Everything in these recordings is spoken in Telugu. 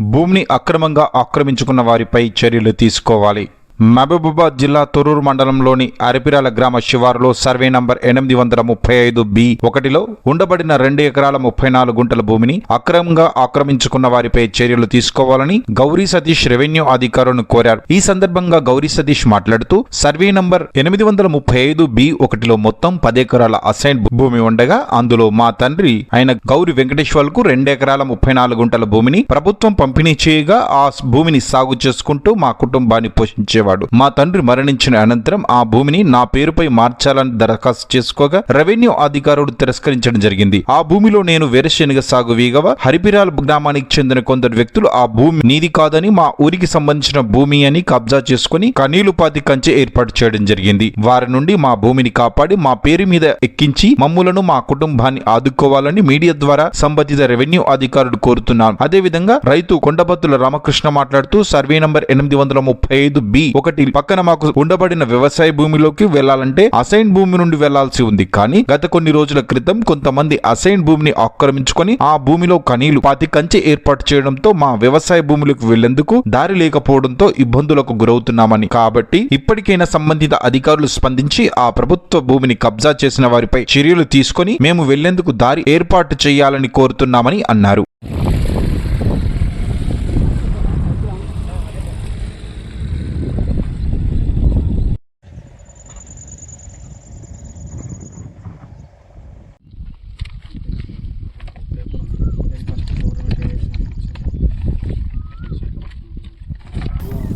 భూమిని అక్రమంగా ఆక్రమించుకున్న వారిపై చర్యలు తీసుకోవాలి. మహబూబాబాద్ జిల్లా తొర్రూరు మండలంలోని అరిపిరాల గ్రామ శివారులో సర్వే నంబర్ ఎనిమిది వందల ముప్పై ఐదు బి ఒకటిలో ఉండబడిన రెండు ఎకరాల ముప్పై నాలుగు గుంటల భూమిని అక్రమంగా ఆక్రమించుకున్న వారిపై చర్యలు తీసుకోవాలని గౌరీ సతీష్ రెవెన్యూ అధికారులను కోరారు. ఈ సందర్భంగా గౌరీ సతీష్ మాట్లాడుతూ సర్వే నంబర్ ఎనిమిది వందల ముప్పై ఐదు బి ఒకటిలో మొత్తం పది ఎకరాల అసైన్ భూమి ఉండగా అందులో మా తండ్రి అయిన గౌరి వెంకటేశ్వర్లకు రెండు ఎకరాల ముప్పై నాలుగు గుంటల భూమిని ప్రభుత్వం పంపిణీ చేయగా ఆ భూమిని సాగు చేసుకుంటూ మా కుటుంబాన్ని పోషించేవారు. పోషించేవాడు మా తండ్రి మరణించిన అనంతరం ఆ భూమిని నా పేరుపై మార్చాలని దరఖాస్తు చేసుకోగా రెవెన్యూ అధికారులు తిరస్కరించడం జరిగింది. ఆ భూమిలో నేను వేరుశెనగ సాగు వీగవ హరిపిరాల్ గ్రామానికి చెందిన కొందరు వ్యక్తులు ఆ భూమి నీది కాదని మా ఊరికి సంబంధించిన భూమి అని కబ్జా చేసుకుని కనీలుపాతి కంచె ఏర్పాటు చేయడం జరిగింది. వారి నుండి మా భూమిని కాపాడి మా పేరు మీద ఎక్కించి మమ్ములను మా కుటుంబాన్ని ఆదుకోవాలని మీడియా ద్వారా సంబంధిత రెవెన్యూ అధికారులు కోరుతున్నాను అదేవిధంగా రైతు కొండబత్తుల రామకృష్ణ మాట్లాడుతూ సర్వే నంబర్ ఎనిమిది వందల ముప్పై ఐదు బి ఒకటి పక్కన మాకు ఉండబడిన వ్యవసాయ భూమిలోకి వెళ్ళాలంటే అసైన్ భూమి నుండి వెళ్ళాల్సి ఉంది. కానీ గత కొన్ని రోజుల క్రితం కొంతమంది అసైన్ భూమిని ఆక్రమించుకొని ఆ భూమిలో కనీలు పాతి కంచె ఏర్పాటు చేయడంతో మా వ్యవసాయ భూములకు వెళ్ళేందుకు దారి లేకపోవడంతో ఇబ్బందులకు గురవుతున్నామని. కాబట్టి ఇప్పటికైనా సంబంధిత అధికారులు స్పందించి ఆ ప్రభుత్వ భూమిని కబ్జా చేసిన వారిపై చర్యలు తీసుకొని మేము వెళ్ళేందుకు దారి ఏర్పాటు చేయాలని కోరుతున్నామని అన్నారు.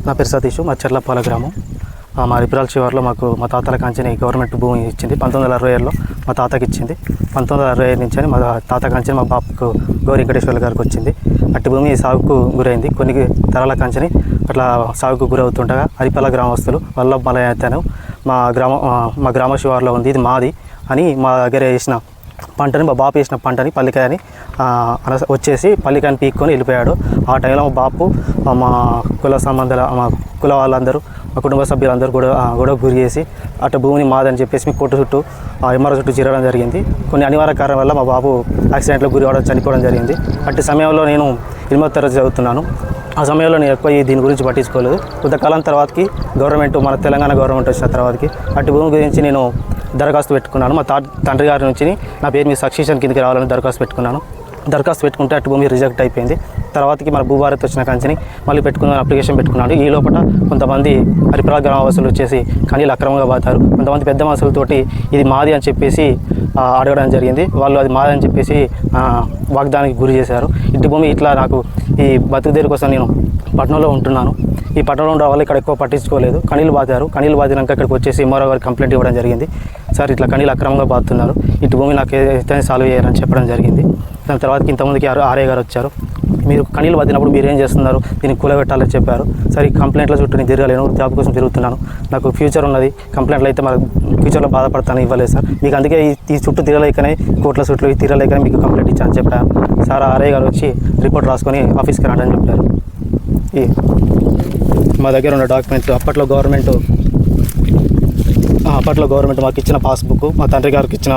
నా పేరు సతీష్ మా చెర్లపాల గ్రామం మా రిపురాల శివార్లో మాకు మా తాతల కాంచెని గవర్నమెంట్ భూమి ఇచ్చింది. పంతొమ్మిది వందల అరవై ఏడులో మా తాతకి ఇచ్చింది. పంతొమ్మిది వందల అరవై ఏడు నుంచి అని మా తాత కాంచెని మా బాబుకు గౌరీ వెంకటేశ్వర్ల గారికి వచ్చింది. అట్టి భూమి సాగుకు గురైంది. కొన్ని తరాల కాంచెని అట్లా సాగుకు గురవుతుండగా హరిపాల గ్రామస్తులు వల్ల మలయాతను మా గ్రామ మా గ్రామ శివార్లో ఉంది. ఇది మాది అని మా దగ్గర వేసిన పంటని మా బాపు వేసిన పంటని పల్లికాయని అనస వచ్చేసి పల్లికాయని పీక్కొని వెళ్ళిపోయాడు. ఆ టైంలో మా బాపు మా కుల సంబంధాల మా కుల వాళ్ళందరూ మా కుటుంబ సభ్యులందరూ కూడా గొడవ గురి చేసి అటు భూమిని మాదని చెప్పేసి మీ కొట్టు చుట్టూ ఆ ఎంఆర్ఓ చుట్టూ చేరడం జరిగింది. కొన్ని అనివార్య కారణం వల్ల మా బాబు యాక్సిడెంట్లో గురి అవడం చనిపోవడం జరిగింది. అట్టి సమయంలో నేను ఎనిమిదో తరగతి చదువుతున్నాను. ఆ సమయంలో నేను ఎక్కువ దీని గురించి పట్టించుకోలేదు. కొంతకాలం తర్వాతకి గవర్నమెంట్ మన తెలంగాణ గవర్నమెంట్ వచ్చిన తర్వాతకి అటు భూమి గురించి నేను దరఖాస్తు పెట్టుకున్నాను. మా తండ్రి గారి నుంచి నా పేరు మీ సక్సెషన్ కిందకి రావాలని దరఖాస్తు పెట్టుకున్నాను. దరఖాస్తు పెట్టుకుంటే అటు భూమి రిజెక్ట్ అయిపోయింది. తర్వాతకి మన భూభారత్ వచ్చిన కంచెని మళ్ళీ పెట్టుకున్న అప్లికేషన్ పెట్టుకున్నాను ఈ లోపల కొంతమంది హరిప్రా గ్రామవాసులు వచ్చేసి కనీలు అక్రమంగా బాతారు కొంతమంది పెద్ద మనుషులతోటి ఇది మాది అని చెప్పేసి అడగడం జరిగింది. వాళ్ళు అది మాది అని చెప్పేసి వాగ్దానికి వాగ్దానానికి గురి చేశారు. ఇంటి భూమి ఇట్లా నాకు ఈ బతుకుదేరు కోసం నేను పట్టణంలో ఉంటున్నాను. ఈ పట్టణంలో ఉండడం వల్ల ఇక్కడ ఎక్కువ పట్టించుకోలేదు. కనీలు బాతారు కనీలు బాతినాక ఇక్కడికి వచ్చేసి ఎంఆర్ఓ గారికి కంప్లైంట్ ఇవ్వడం జరిగింది. సార్ ఇట్లా కనీలు అక్రమంగా బాతున్నారు ఇటు భూమి నాకు ఏదైతే సాల్వ్ చేయాలని చెప్పడం జరిగింది. దాని తర్వాత ఇంతమందికి ఆర్ఏ గారు వచ్చారు. మీరు కనీలు బాతినప్పుడు మీరు ఏం చేస్తున్నారు? దీన్ని కూలబెట్టాలని చెప్పారు. సరే ఈ కంప్లైంట్ల చుట్టూ నేను తిరగలేను. జాబ్ కోసం తిరుగుతున్నాను. నాకు ఫ్యూచర్ ఉన్నది. కంప్లైంట్లు అయితే మరి ఫ్యూచర్లో బాధపడతాను ఇవ్వలేదు సార్. మీకు అందుకే ఈ చుట్టూ తిరగలేకనే కోట్ల చుట్టూ తిరగలేకనే మీకు కంప్లైంట్ ఇచ్చాను చెప్పాను. సార్ ఆర్ఏ గారు వచ్చి రిపోర్ట్ రాసుకొని ఆఫీస్కి రాడని అని చెప్పారు. ఈ మా దగ్గర ఉన్న డాక్యుమెంట్స్ అప్పట్లో గవర్నమెంట్ అప్పట్లో గవర్నమెంట్ మాకు ఇచ్చిన పాస్బుక్ మా తండ్రి గారికి ఇచ్చిన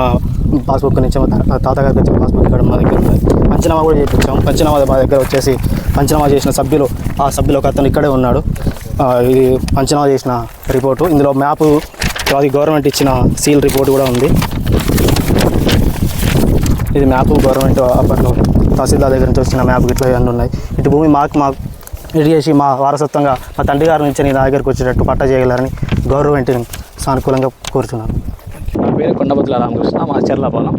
పాస్బుక్ నుంచి మా తాతగారికి ఇచ్చిన పాస్బుక్ ఇక్కడ మా దగ్గర ఉంది పంచనామా కూడా చేయించాము పంచనామా మా దగ్గర వచ్చేసి పంచనామా చేసిన సభ్యులు ఆ సభ్యులు ఒక అతను ఇక్కడే ఉన్నాడు. ఇది పంచనామా చేసిన రిపోర్టు. ఇందులో మ్యాప్ అది గవర్నమెంట్ ఇచ్చిన సీల్ రిపోర్ట్ కూడా ఉంది. ఇది మ్యాప్ గవర్నమెంట్ అప్పట్లో తహసీల్దార్ దగ్గర నుంచి వచ్చిన మ్యాప్ ఇట్లా ఇవన్నీ ఉన్నాయి. ఇటు భూమి మాకు మాకు రెడీ చేసి మా వారసత్వంగా మా తండ్రి గారి నుంచి నేను నా దగ్గరికి వచ్చేటట్టు పట్ట చేయగలరని గవర్నమెంట్ని సానుకూలంగా కోరుతున్నాను నా పేరు కొండబతుల రామకృష్ణ మా చెర్లపాలెం.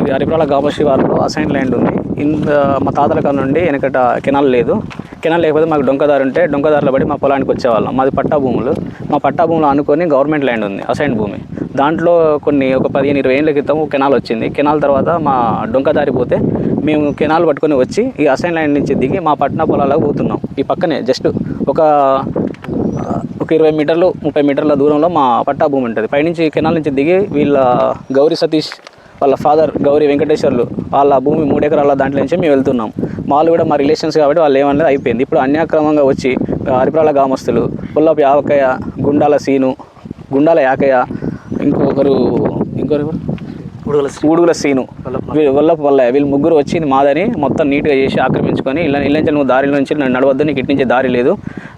ఇది హరిపురాల గాబర్షి వారిలో అసైన్ ల్యాండ్ ఉంది. ఇంత మా తాతల కాడ నుండి వెనకట కెనాల్ లేదు. కెనాల్ లేకపోతే మాకు డొంకదారు ఉంటే డొంకదారులో పడి మా పొలానికి వచ్చేవాళ్ళం. మాది పట్టా భూములు. మా పట్టా భూములు అనుకొని గవర్నమెంట్ ల్యాండ్ ఉంది అసైన్ భూమి. దాంట్లో కొన్ని ఒక పదిహేను ఇరవై ఏళ్ళ క్రితం కెనాల్ వచ్చింది. కెనాల్ తర్వాత మా డొంకదారి పోతే మేము కెనాల్ పట్టుకొని వచ్చి ఈ అసైన్ లైన్ నుంచి దిగి మా పట్టణ పొలాలకు పోతున్నాం. ఈ పక్కనే జస్ట్ ఒక ఒక ఇరవై మీటర్లు ముప్పై మీటర్ల దూరంలో మా పట్టా భూమి ఉంటుంది. పైనుంచి కెనాల్ నుంచి దిగి వీళ్ళ గౌరీ సతీష్ వాళ్ళ ఫాదర్ గౌరీ వెంకటేశ్వర్లు వాళ్ళ భూమి మూడు ఎకరాల దాంట్లో నుంచి మేము వెళ్తున్నాం. వాళ్ళు కూడా మా రిలేషన్స్ కాబట్టి వాళ్ళు ఏమన్నది అయిపోయింది. ఇప్పుడు అన్యాక్రమంగా వచ్చి హరిపురాల గ్రామస్తులు పుల్లపు యావకయ్య గుండాల సీను గుండాల యాకయ్య ఇంకొకరు ఇంకొకరు ఊడుగుల సీను వల్లపు వల్ల వీళ్ళు ముగ్గురు వచ్చి మాదని మొత్తం నీట్గా చేసి ఆక్రమించుకొని ఇలా ఇళ్ళ నుంచి నువ్వు దారి నుంచి నన్ను నడవద్దు నీకు ఇటు నుంచి దారి లేదు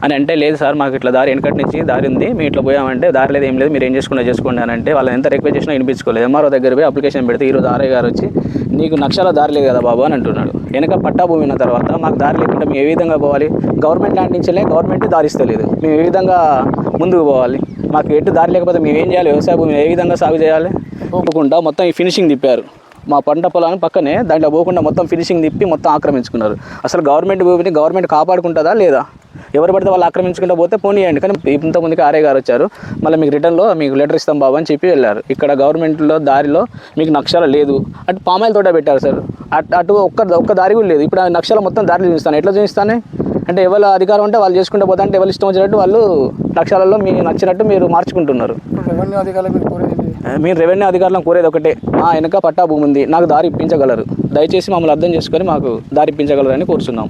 అని అంటే లేదు సార్ మాకు ఇట్లా దారి వెనకటి నుంచి దారి ఉంది మేము ఇట్లా పోయామంటే దారి లేదు ఏం లేదు మీరు ఏం చేసుకున్నా చేసుకోండి అని అంటే వాళ్ళని ఎంత రిక్వెస్ట్ చేసినా వినిపించుకోలేదు. ఎంఆర్ఓ దగ్గర పోయి అప్లికేషన్ పెడితే ఈరోజు ఆర్ఐ గారు వచ్చి నీకు నక్షల దారి లేదు కదా బాబు అని అంటున్నాడు. వెనక పట్టా భూమి ఉన్న తర్వాత మాకు దారి లేకుండా మేము ఏ విధంగా పోవాలి? గవర్నమెంట్ ల్యాండ్ నుంచే గవర్నమెంట్ దారి ఇస్తలేదు మేము ఏ విధంగా ముందుకు పోవాలి? మాకు ఎటు దారి లేకపోతే మేము ఏం చేయాలి? వ్యవసాయ భూమిని ఏ విధంగా సాగు చేయాలి? పోకుండా మొత్తం ఈ ఫినిషింగ్ తిప్పారు. మా పంట పొలాన్ని పక్కనే దాంట్లో పోకుండా మొత్తం ఫినిషింగ్ తిప్పి మొత్తం ఆక్రమించుకున్నారు. అసలు గవర్నమెంట్ భూమిని గవర్నమెంట్ కాపాడుకుంటుందా లేదా? ఎవరు పడితే వాళ్ళు ఆక్రమించుకుంటూ పోతే పోనీయండి. కానీ ఇంతకుముందుకి ఆర్ఏ గారు వచ్చారు. మళ్ళీ మీకు రిటర్న్లో మీకు లెటర్ ఇస్తాం బాబు అని చెప్పి వెళ్ళారు. ఇక్కడ గవర్నమెంట్లో దారిలో మీకు నక్షల లేదు. అటు పామాయిల్ తోట పెట్టారు సార్. అటు అటు ఒక్క ఒక్క దారి కూడా లేదు. ఇప్పుడు ఆ నక్షల మొత్తం దారిలో చూపిస్తాను. ఎట్లా చూపిస్తానే? అంటే ఎవరు అధికారం ఉంటే వాళ్ళు చేసుకుంటూ పోతా అంటే ఎవరు ఇష్టం వచ్చినట్టు వాళ్ళు నక్షలలో మీకు నచ్చినట్టు మీరు మార్చుకుంటున్నారు. రెవెన్యూ మీరు రెవెన్యూ అధికారులను కోరేది ఒకటే. మా వెనక పట్టా భూమి ఉంది నాకు దారి ఇప్పించగలరు. దయచేసి మమ్మల్ని అర్థం చేసుకొని మాకు దారి ఇప్పించగలరని కోరుతున్నాం